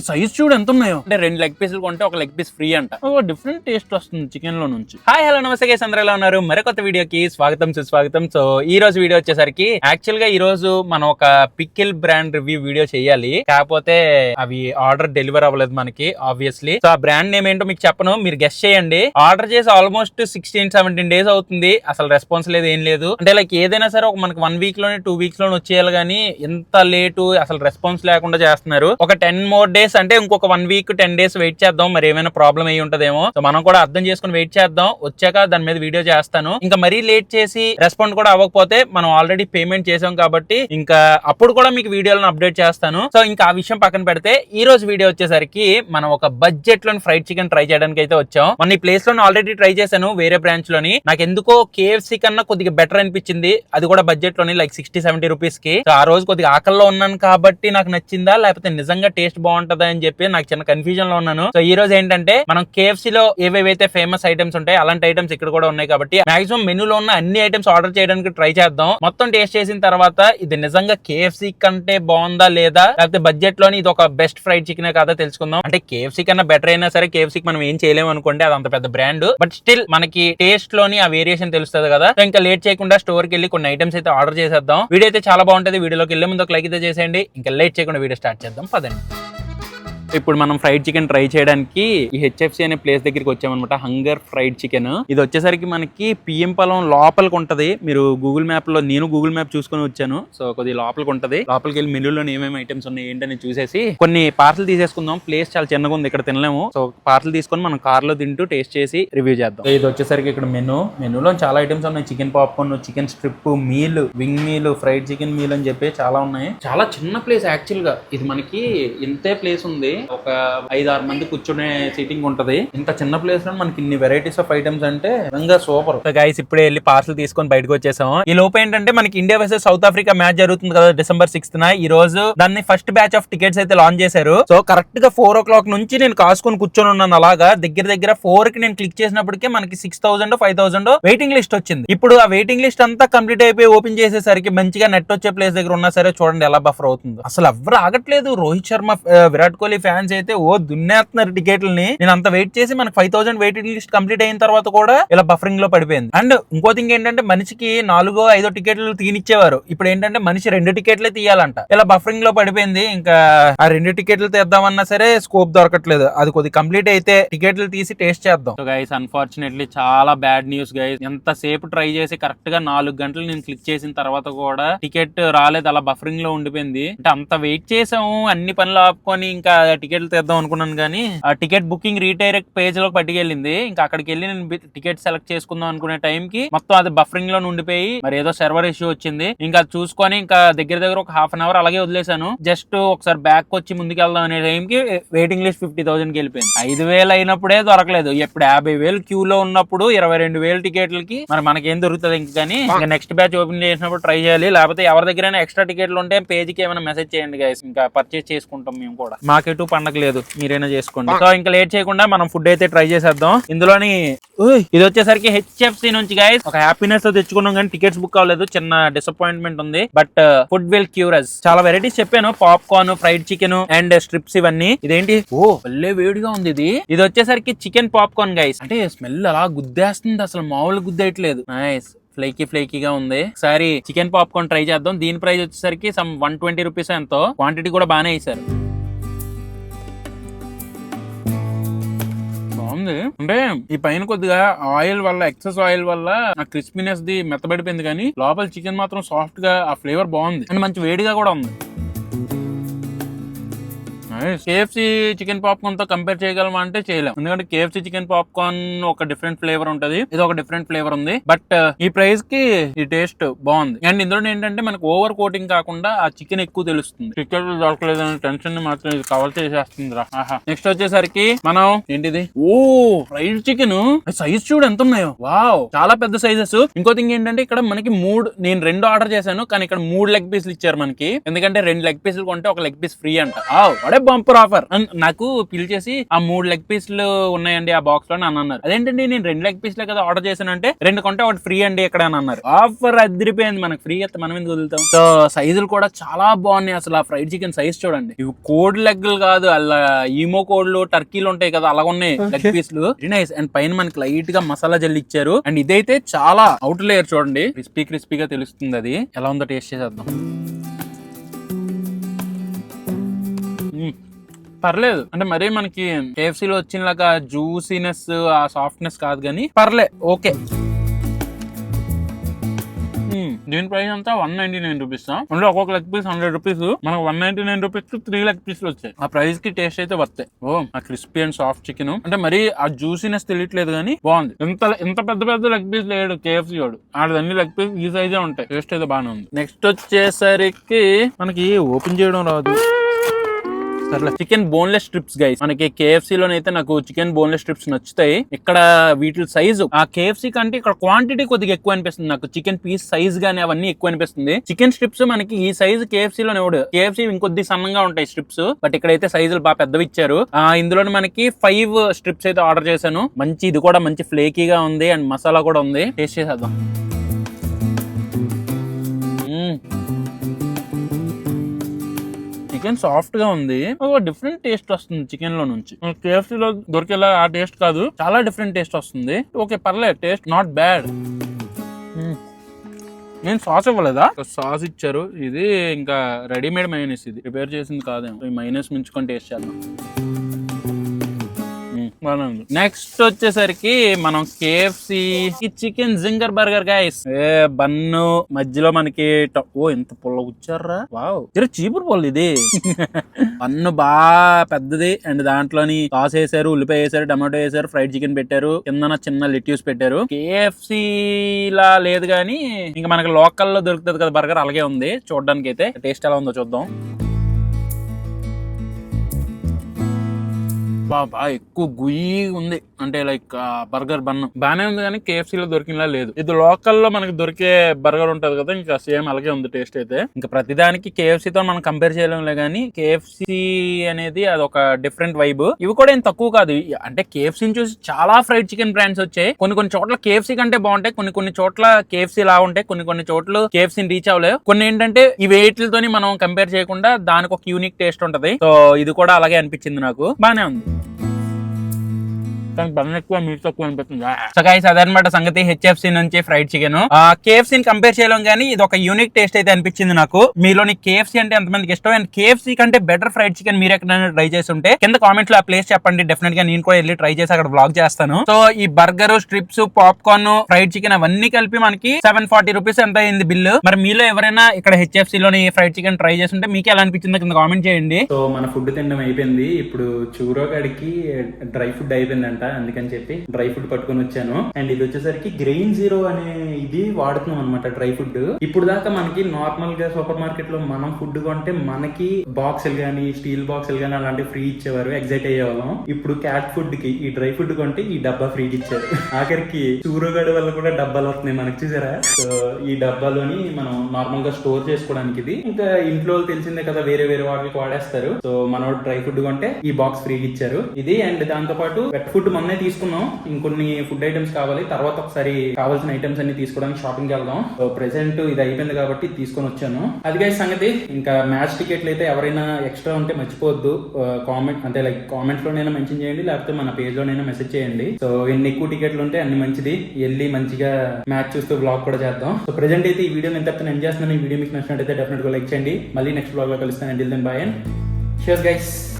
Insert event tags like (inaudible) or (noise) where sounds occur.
Size చూడు ఎంత ఉన్నాయో అంటే రెండు లెగ్ పీసులు కొంటే ఒక లెగ్ పీస్ ఫ్రీ అంట. ఒక డిఫరెంట్ టేస్ట్ వస్తుంది చికెన్లో నుంచి. హాయ్ హలో నమస్తే గైస్ అందరూ ఎలా ఉన్నారు? మరొక వీడియోకి స్వాగతం సుస్వాగతం. సో ఈ రోజు వీడియో వచ్చేసరికి యాక్చువల్గా ఈ రోజు మనం ఒక పికిల్ బ్రాండ్ రివ్యూ వీడియో చేయాలి. కాకపోతే అవి ఆర్డర్ డెలివర్ అవ్వలేదు మనకి ఆబ్వియస్లీ సో ఆ బ్రాండ్ నేమ్ ఏంటో మీకు చెప్పను. మీరు గెస్ట్ చేయండి. ఆర్డర్ చేసి ఆల్మోస్ట్ సిక్స్టీన్ సెవెంటీన్ డేస్ అవుతుంది. అసలు రెస్పాన్స్ లేదు ఏం లేదు. అంటే లైక్ ఏదైనా సరే ఒక మనకి వన్ వీక్లోనే టూ వీక్స్లోనే వచ్చేయాలి కానీ ఎంత లేటు అసలు రెస్పాన్స్ లేకుండా చేస్తున్నారు. ఒక టెన్ మోర్ డేస్ అంటే ఇంకొక one week ten days wait చేద్దాం. మరి ఏమైనా ప్రాబ్లం అయ్యి ఉంటదేమో. సో మనం కూడా అర్థం చేసుకుని వెయిట్ చేద్దాం. వచ్చాక దాని మీద వీడియో చేస్తాను. ఇంకా మరీ లేట్ చేసి రెస్పాండ్ కూడా అవ్వకపోతే మనం ఆల్రెడీ పేమెంట్ చేసాం కాబట్టి ఇంకా అప్పుడు కూడా మీకు వీడియోలను అప్డేట్ చేస్తాను. సో ఇంకా ఆ విషయం పక్కన పెడితే ఈ రోజు వీడియో వచ్చేసరికి మనం ఒక బడ్జెట్లోని ఫ్రైడ్ చికెన్ ట్రై చేయడానికి అయితే వచ్చాం. మన ఈ ప్లేస్లో ఆల్రెడీ ట్రై చేశాను వేరే బ్రాంచ్లోని. నాకు ఎందుకో కేఎఫ్సి కన్నా కొద్దిగా బెటర్ అనిపించింది. అది కూడా బడ్జెట్లోని లైక్ సిక్స్టీ సెవెంటీ రూపీస్కి. ఆ రోజు కొద్దిగా ఆకల్లో ఉన్నాను కాబట్టి నాకు నచ్చిందా? లేకపోతే నిజంగా టేస్ట్ బాగుంటుంది? అని చెప్పి నాకు చిన్న కన్ఫ్యూజన్లో ఉన్నాను. సో ఈ రోజు ఏంటంటే మనం కేఎఫ్సీ లో ఏవేవైతే ఫేమస్ ఐటమ్స్ ఉంటాయి అలాంటి ఐటమ్స్ ఇక్కడ కూడా ఉన్నాయి కాబట్టి మాక్సిమం మెనూలో ఉన్న అన్ని ఐటమ్స్ ఆర్డర్ చేయడానికి ట్రై చేద్దాం. మొత్తం టేస్ట్ చేసిన తర్వాత ఇది నిజంగా కేఎఫ్సి కంటే బాగుందా లేదా? లేకపోతే బడ్జెట్లోని ఇది ఒక బెస్ట్ ఫ్రైడ్ చికెన్ కాదా తెలుసుకుందాం. అంటే కేఎఫ్సీ కన్నా బెటర్ అయినా సరే కేఎఫ్సి మనం ఏం చేయలేము అనుకోండి అది అంత పెద్ద బ్రాండ్ బట్ స్టిల్ మనకి టేస్ట్లోని ఆ వేరియేషన్ తెలుస్తుంది కదా. సో ఇంకా లేట్ చేయకుండా స్టోర్కి వెళ్ళి కొన్ని ఐటమ్స్ అయితే ఆర్డర్ చేసేద్దాం. వీడియో అయితే చాలా బాగుంటుంది. వీడియోలోకి వెళ్ళే ముందు ఒక లైక్ అయితే చేసేయండి. ఇంకా లేట్ చేయకుండా వీడియో స్టార్ట్ చేద్దాం. పదండి. ఇప్పుడు మనం ఫ్రైడ్ చికెన్ ట్రై చేయడానికి ఈ హెచ్ఎఫ్సి అనే ప్లేస్ దగ్గరికి వచ్చామన్నమాట హంగర్ ఫ్రైడ్ చికెన్ ఇది వచ్చేసరికి మనకి పిఎం పొలం లోపలికి ఉంటది. మీరు గూగుల్ మ్యాప్లో నేను గూగుల్ మ్యాప్ చూసుకొని వచ్చాను. సో కొద్ది లోపలికి ఉంటది. లోపలికి వెళ్ళి మెనూలో ఏమేమి ఐటమ్స్ ఉన్నాయి ఏంటని చూసేసి కొన్ని పార్సల్ తీసేసుకుందాం. ప్లేస్ చాలా చిన్నగా ఉంది ఇక్కడ తినలేము. సో పార్సల్ తీసుకొని మనం కార్లో తింటూ టేస్ట్ చేసి రివ్యూ చేద్దాం. ఇది వచ్చేసరికి ఇక్కడ మెనూ మెనూలో చాలా ఐటమ్స్ ఉన్నాయి. Chicken popcorn chicken strip meal wing meal fried chicken meal అని చెప్పి చాలా ఉన్నాయి. చాలా చిన్న ప్లేస్ యాక్చువల్గా. ఇది మనకి ఇంతే ప్లేస్ ఉంది. ఒక ఐదు ఆరు మంది కూర్చునే సీటింగ్ ఉంటది. ఇంత చిన్న ప్లేస్లో మనకి ఇన్ని వెరైటీస్ ఆఫ్ ఐటమ్స్ అంటే నిజంగా సూపర్ గైస్ ఇప్పుడే వెళ్ళి పార్సల్ తీసుకొని బయటకు వచ్చేసాము. ఈ లోపు ఏంటంటే మనకి India versus South Africa match జరుగుతుంది కదా డిసెంబర్ సిక్స్త్ న. ఈ రోజు దాన్ని ఫస్ట్ బ్యాచ్ ఆఫ్ టికెట్స్ అయితే లాంచ్ చేశారు. సో కరెక్ట్గా ఫోర్ ఓ క్లాక్ నుంచి నేను కాసుకొని కూర్చొని ఉన్నాను అలాగా. దగ్గర దగ్గర ఫోర్కి నేను క్లిక్ చేసినప్పటికే మనకి six thousand five thousand waiting list వచ్చింది. ఇప్పుడు ఆ వెయిటింగ్ లిస్ట్ అంతా కంప్లీట్ అయిపోయి ఓపెన్ చేసేసరికి మంచిగా నెట్ వచ్చే ప్లేస్ దగ్గర ఉన్నా సరే చూడండి ఎలా బఫర్ అవుతుంది. అసలు ఎవరు ఆగట్లేదు. రోహిత్ శర్మ విరాట్ కోహ్లీ ఫ్యాన్స్ అయితే ఓ దున్నేస్తున్నారు టికెట్లని. నేను అంత వెయిట్ చేసి మనకు five thousand waiting list complete అయిన తర్వాత కూడా ఇలా బఫరింగ్లో పడిపోయింది. అండ్ ఇంకో థింగ్ ఏంటంటే మనిషికి నాలుగో ఐదో టికెట్లు తీనిచ్చేవారు. ఇప్పుడు ఏంటంటే మనిషి రెండు టికెట్లే తీయాలంట. ఇలా బఫరింగ్లో పడిపోయింది. ఇంకా ఆ రెండు టికెట్లు తీద్దామన్నా సరే స్కోప్ దొరకట్లేదు. అది కొద్ది కంప్లీట్ అయితే టికెట్లు తీసి టేస్ట్ చేద్దాం. గైస్ అన్ఫార్చునేట్లీ చాలా బ్యాడ్ న్యూస్ గైస్ ఎంత సేపు ట్రై చేసి కరెక్ట్గా నాలుగు గంటలు నేను క్లిక్ చేసిన తర్వాత కూడా టికెట్ రాలేదు. అలా బఫరింగ్లో ఉండిపోయింది. అంటే అంత వెయిట్ చేసాము. అన్ని పనులు ఆపుకొని ఇంకా టికెట్లు తీద్దాం అనుకున్నాను కానీ ఆ టికెట్ బుకింగ్ రీడైరెక్ట్ పేజ్లో పట్టుకెళ్ళింది. ఇంకా అక్కడికి వెళ్ళి నేను టికెట్ సెలెక్ట్ చేసుకుందాం అనుకునే టైం కి మొత్తం అది బఫరింగ్లో ఉండిపోయి మరి ఏదో సర్వర్ ఇష్యూ వచ్చింది. ఇంకా చూసుకొని ఇంకా దగ్గర దగ్గర ఒక హాఫ్ అన్ అవర్ అలాగే వదిలేశాను. జస్ట్ ఒకసారి బ్యాక్ వచ్చి ముందుకు వెళ్దాం అనే టైం కి వెయిటింగ్ లిస్ట్ ఫిఫ్టీ థౌసండ్ వెళ్ళిపోయింది. ఐదు వేలు అయినప్పుడే దొరకలేదు. ఇప్పుడు యాభై వేలు క్యూ లో ఉన్నప్పుడు ఇరవై రెండు వేలు టికెట్లకి మరి మనకేం దొరుకుతుంది ఇంక కానీ ఇంకా నెక్స్ట్ బ్యాచ్ ఓపెన్ చేసినప్పుడు ట్రై చేయాలి. లేకపోతే ఎవరి దగ్గర ఎక్స్ట్రా టికెట్లు ఉంటే పేజీకి ఏమైనా మెసేజ్ చేయండి గైస్ ఇంకా పర్చేస్ చేసుకుంటాం మేము కూడా. మాకెటు పండగ లేదు మీరైనా చేసుకోండి. సో ఇంకా లేట్ చేయకుండా మనం ఫుడ్ అయితే ట్రై చేసేద్దాం. ఇందులోని ఇది వచ్చేసరికి హెచ్ఎఫ్సి నుంచి గైస్ ఒక హ్యాపీనెస్తో తెచ్చుకున్నాం కానీ టికెట్స్ బుక్ అవ్వలేదు. చిన్న డిసప్పాయింట్మెంట్ ఉంది. బట్ ఫుడ్ విల్ క్యూరస్ చాలా వెరైటీస్ చెప్పాను. Popcorn fried chicken and strips ఇవన్నీ. ఇదేంటి? ఓ భలే వేడిగా ఉంది ఇది. ఇది వచ్చేసరికి చికెన్ పాప్కార్న్ గైస్ అంటే స్మెల్ అలా గుద్దేస్తుంది. అసలు మామూలు గుద్దేయట్లేదు. నైస్ ఫ్లేకీ ఫ్లేకీగా ఉంది. ఒకసారి చికెన్ పాప్కార్న్ ట్రై చేద్దాం. దీని ప్రైస్ వచ్చేసరికి సమ్ వన్ ట్వంటీ రూపీస్ ఎంతో. క్వాంటిటీ కూడా బాగానే వేసారు బాగుంది అంటే ఈ పైన కొద్దిగా ఆయిల్ వల్ల ఎక్సెస్ ఆయిల్ వల్ల ఆ క్రిస్పీనెస్ ది మెత్తబడిపోయింది కానీ లోపల చికెన్ మాత్రం సాఫ్ట్గా ఆ ఫ్లేవర్ బాగుంది. అండ్ మంచి వేడిగా కూడా ఉంది. కేఎఫ్సి చికెన్ పాప్కార్న్తో కంపేర్ చేయగలమా అంటే చేయలేం. ఎందుకంటే కేఎఫ్సి చికెన్ పాప్కార్న్ ఒక డిఫరెంట్ ఫ్లేవర్ ఉంటది. ఇది ఒక డిఫరెంట్ ఫ్లేవర్ ఉంది. బట్ uh, ఈ ప్రైస్కి ఈ టేస్ట్ బాగుంది. అండ్ ఇందులో ఏంటంటే మనకు ఓవర్ కోటింగ్ కాకుండా ఆ చికెన్ ఎక్కువ తెలుస్తుంది. చికెన్ దొరకలేదనే టెన్షన్ మాత్రం ఇది కవర్ చేసేస్తుంది రా నెక్స్ట్ వచ్చేసరికి మనం ఏంటిది? ఓ ఫ్రైడ్ చికెన్ సైజ్ చూడు ఎంత ఉన్నాయో. వావ్ చాలా పెద్ద సైజెస్ ఇంకో థింగ్ ఏంటంటే ఇక్కడ మనకి మూడు నేను రెండు ఆర్డర్ చేశాను కానీ ఇక్కడ మూడు లెగ్ పీసులు ఇచ్చారు మనకి. ఎందుకంటే రెండు లెగ్ పీసులు కొంటే ఒక లెగ్ పీస్ ఫ్రీ అంట. వాడే బంపర్ ఆఫర్. నాకు పిల్ చేసి ఆ మూడు లెగ్ పీస్లు ఉన్నాయండి ఆ బాక్స్లో అని అన్నారు. అదేంటండి నేను రెండు లెగ్ పీస్లే కదా ఆర్డర్ చేశానంటే రెండు కొంటే ఒకటి ఫ్రీ అండి ఇక్కడ అని అన్నారు. ఆఫర్ అదిరిపోయింది మనకు. ఫ్రీ అయితే మనం ఎందుకు వదులుతాం? సో సైజులు కూడా చాలా బాగున్నాయి అసలు ఆ ఫ్రైడ్ చికెన్ సైజ్ చూడండి. ఇవి కోడ్ లెగ్లు కాదు అలా ఈమో కోడ్లు టర్కీలు ఉంటాయి కదా అలాగ ఉన్నాయి లెగ్ పీస్లు. నైస్ అండ్ పైన మనకి లైట్గా మసాలా జల్లి ఇచ్చారు. అండ్ ఇదైతే చాలా అవుట్ లేయర్ చూడండి. క్రిస్పీ క్రిస్పీగా తెలుస్తుంది అది. ఎలా ఉందో టేస్ట్ చేసేద్దాం. పర్లేదు. అంటే మరీ మనకి కేఎఫ్సి లో వచ్చినలాగా జ్యూసీనెస్ ఆ సాఫ్ట్నెస్ కాదు కానీ పర్లే ఓకే. దీని ప్రైస్ అంతా వన్ నైన్టీ నైన్ రూపీస్ అంటే ఒక్కొక్క లెగ్ పీస్ హండ్రెడ్ రూపీస్ మనకు one ninety nine rupees three leg పీస్లు వచ్చాయి. ఆ ప్రైస్కి టేస్ట్ అయితే వస్తాయి ఓ ఆ క్రిస్పీ అండ్ సాఫ్ట్ చికెన్ అంటే మరి ఆ జ్యూసీనెస్ తెలియట్లేదు కానీ బాగుంది. ఇంత ఇంత పెద్ద పెద్ద లెగ్ పీస్ లేడు కేఎఫ్సీ వాడు. ఆడ అన్ని లెగ్ పీస్ ఈ సైజే ఉంటాయి. టేస్ట్ అయితే బాగానే ఉంది. నెక్స్ట్ వచ్చేసరికి మనకి ఓపెన్ చేయడం రాదు. సర్లే చికెన్ బోన్లెస్ స్ట్రిప్స్ గైస్ మనకి కేఎఫ్సీ లోనైతే నాకు చికెన్ బోన్లెస్ స్ట్రిప్స్ నచ్చుతాయి. ఇక్కడ వీటి సైజు ఆ కేఎఫ్సీ కంటే ఇక్కడ క్వాంటిటీ కొద్దిగా ఎక్కువ అనిపిస్తుంది నాకు. చికెన్ పీస్ సైజ్ గానీ అవన్నీ ఎక్కువ అనిపిస్తుంది. చికెన్ స్ట్రిప్స్ మనకి ఈ సైజ్ కేఎఫ్సీ లోనే ఇవ్వడు కేఎఫ్సీ ఇంకొద్ది సన్నంగా ఉంటాయి స్ట్రిప్స్ బట్ ఇక్కడైతే సైజులు బాగా పెద్దవి ఇచ్చారు. ఆ ఇందులో మనకి ఫైవ్ స్ట్రిప్స్ అయితే ఆర్డర్ చేశాను. మంచి ఇది కూడా మంచి ఫ్లేకీగా ఉంది అండ్ మసాలా కూడా ఉంది. టేస్ట్ చేసేద్దాం. చికెన్ సాఫ్ట్గా ఉంది. ఒక డిఫరెంట్ టేస్ట్ వస్తుంది చికెన్లో నుంచి. కేఎఫ్సీ లో దొరికేలా ఆ టేస్ట్ కాదు. చాలా డిఫరెంట్ టేస్ట్ వస్తుంది. ఓకే పర్లేదు టేస్ట్ నాట్ బ్యాడ్ నేను సాస్ ఇవ్వలేదా? సాస్ ఇచ్చారు. ఇది ఇంకా రెడీమేడ్ మైనస్ ఇది. ప్రిపేర్ చేసింది కాదేమో. ఈ మైనస్ మించుకొని టేస్ట్ చేద్దాం. నెక్స్ట్ వచ్చేసరికి మనం KFC chicken zinger burger guys ఏ బన్ను మధ్యలో మనకి ట- ఓ ఎంత పుల్ల కూర్చారా వావ్. జర చీపురు పొల్లు ఇది. (laughs) బన్ను బాగా పెద్దది అండ్ దాంట్లోని సాస్ వేసారు ఉల్లిపాయ వేసారు టమాటో వేసారు ఫ్రైడ్ చికెన్ పెట్టారు కిందన చిన్న లిట్యూస్ పెట్టారు. కేఎఫ్సి లా లేదు కానీ ఇంకా మనకి లోకల్లో దొరుకుతుంది కదా బర్గర్ అలాగే ఉంది. చూడడానికి అయితే టేస్ట్ ఎలా ఉందో చూద్దాం. బాబా ఎక్కువ గుయ్యి ఉంది. అంటే లైక్ బర్గర్ బన్. బానే ఉంది కానీ KFC లో దొరికినలా లేదు. ఇది లోకల్లో మనకి దొరికే బర్గర్ ఉంటది కదా ఇంకా సేమ్ అలాగే ఉంది టేస్ట్ అయితే. ఇంకా ప్రతిదానికి కేఎఫ్సీతో తో మనం కంపేర్ చేయలేంలే కానీ కేఎఫ్సీ అనేది అది ఒక డిఫరెంట్ వైబ్. ఇవి కూడా ఏం తక్కువ కాదు. అంటే కేఎఫ్సీని చూసి చాలా ఫ్రైడ్ చికెన్ బ్రాండ్స్ వచ్చాయి. కొన్ని కొన్ని చోట్ల కేఎఫ్సీ కంటే బాగుంటాయి. కొన్ని కొన్ని చోట్ల కేఎఫ్సీ లా ఉంటాయి. కొన్ని కొన్ని చోట్ల కేఎఫ్సీని రీచ్ అవ్వలేవు. కొన్ని ఏంటంటే ఈ వెయిట్లతోని మనం కంపేర్ చేయకుండా దానికి ఒక యూనిక్ టేస్ట్ ఉంటది. సో ఇది కూడా అలాగే అనిపించింది నాకు. బానే ఉంది. కానీ బన్ ఎక్కువ మీట్ తక్కువ అనిపిస్తుంది. సో గైస్ అదనమాట సంగతి హెచ్ఎఫ్సి నుంచి ఫ్రైడ్ చికెన్ కేఎఫ్సీ కంపేర్ చేయలేం కానీ ఇది ఒక యూనిక్ టేస్ట్ అయితే అనిపించింది నాకు. మీలోని కేఎఫ్సీ అంటే ఎంతమందికి ఇష్టం? అండ్ కేఎఫ్సీ కంటే బెటర్ ఫ్రైడ్ చికెన్ మీరు ఎక్కడైనా ట్రై చేసి ఉంటే కింద కామెంట్స్లో ఆ ప్లేస్ చెప్పండి. డెఫినెట్గా నేను కూడా వెళ్ళి ట్రై చేసి అక్కడ బ్లాగ్ చేస్తాను. సో ఈ burger strips popcorn fried chicken అవన్నీ కలిపి మనకి సెవెన్ ఫార్టీ రూపీస్ ఎంత అయింది బిల్లు? మరి మీలో ఎవరైనా ఇక్కడ హెచ్ఎఫ్సి లోని ఫ్రైడ్ చికెన్ ట్రై చేసి ఉంటే మీకు ఎలా అనిపించిందో కింద కామెంట్ చేయండి. సో మన ఫుడ్ తినడం అయిపోయింది. ఇప్పుడు చూరోగాడికి డ్రై ఫుడ్ అయిపోయిందంట. అందుకని చెప్పి డ్రై ఫుడ్ పట్టుకొని వచ్చాను. అండ్ ఇది వచ్చేసరికి గ్రెయిన్ జీరో అనే ఇది వాడుతున్నాం అనమాట డ్రై ఫుడ్. ఇప్పుడు దాకా మనకి నార్మల్గా సూపర్ మార్కెట్లో మనం ఫుడ్ కొంటే మనకి బాక్సులు గానీ స్టీల్ బాక్సులు గానీ అలాంటివి ఫ్రీ ఇచ్చేవారు ఎగ్జైట్ అయ్యేవాళ్ళం. ఇప్పుడు క్యాట్ ఫుడ్కి ఈ డ్రై ఫుడ్ కొంటే ఈ డబ్బా ఫ్రీ ఇచ్చారు. ఆఖరికి చూరగడ వల్ల కూడా డబ్బాలు వస్తున్నాయి మనకి చూసారా? సో ఈ డబ్బాలోని మనం నార్మల్గా స్టోర్ చేసుకోవడానికి ఇది. ఇంకా ఇంట్లో తెలిసిందే కదా వేరే వేరే వాటికి వాడేస్తారు. సో మన డ్రై ఫుడ్ కొంటే ఈ బాక్స్ ఫ్రీ ఇచ్చారు. ఇది అండ్ దాంతో పాటు వెట్ ఫుడ్ మొన్నే తీసుకున్నాం. ఇంకొన్ని ఫుడ్ ఐటమ్స్ కావాలి. తర్వాత ఒకసారి కావాల్సిన ఐటమ్స్ అన్ని తీసుకోవడానికి షాపింగ్ వెళ్దాం. సో ప్రెసెంట్ ఇది అయిపోయింది కాబట్టి తీసుకొని వచ్చాను. అది guys సంగతి ఇంకా మ్యాచ్ టికెట్లు అయితే ఎవరైనా ఎక్స్ట్రా ఉంటే మర్చిపోవద్దు. Uh, కామెంట్ అంటే లైక్ కామెంట్ లోనైనా మెన్షన్ చేయండి లేకపోతే మన పేజ్ లోనైనా మెసేజ్ చేయండి. సో ఎన్ని ఎక్కువ టికెట్లు ఉంటే అన్ని మంచిది. వెళ్ళి మంచిగా మ్యాచ్ చూస్తూ బ్లాగ్ కూడా చేద్దాం. సో ప్రెసెంట్ అయితే ఈ వీడియో ఎంత ఎండ్ చేస్తున్నాను? ఈ వీడియో మీకు నచ్చినట్టయితే డెఫినెట్గా లైక్ చేయండి. మళ్ళీ నెక్స్ట్ బ్లాగ్లో కలుస్తాను. అండి then bye and sure guys